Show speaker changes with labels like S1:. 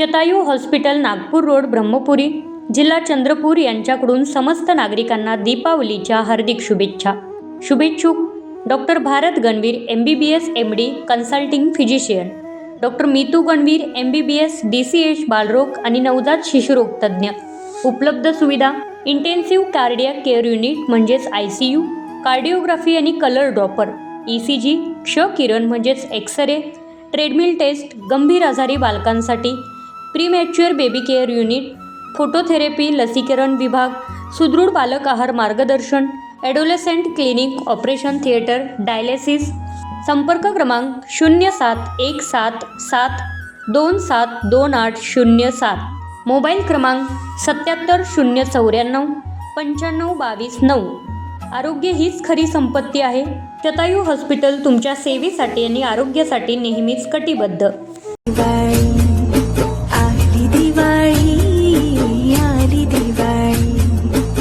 S1: शतायू hospital Nagpur road Brahmapuri जिल्हा चंद्रपूर यांच्याकडून समस्त नागरिकांना दीपावलीच्या हार्दिक शुभेच्छा. शुभेच्छुक doctor Bharat Ganvir M B B S M D consulting physician. Doctor Meetu Ganvir M B B S D C H बालरोग आणि नवजात शिशुरोग तज्ज्ञ. उपलब्ध सुविधा इंटेन्सिव्ह कार्डियाक केअर युनिट म्हणजेच आय सी यू कार्डिओग्राफी आणि colour Doppler E C G क्ष किरण म्हणजेच एक्सरे ट्रेडमिल टेस्ट गंभीर आजारी बालकांसाठी premature baby care unit phototherapy लसीकरण विभाग सुदृढ बालक आहार मार्गदर्शन adolescent clinic operation theatre dialysis संपर्क क्रमांक शून्य सात एक सात सात दोन सात दोन आठ शून्य सात मोबाईल क्रमांक सत्याहत्तर शून्य चौऱ्याण्णव पंच्याण्णव बावीस नऊ. आरोग्य हीच खरी संपत्ती आहे. शतायू हॉस्पिटल तुमच्या सेवेसाठी आणि आरोग्यासाठी नेहमीच कटिबद्ध.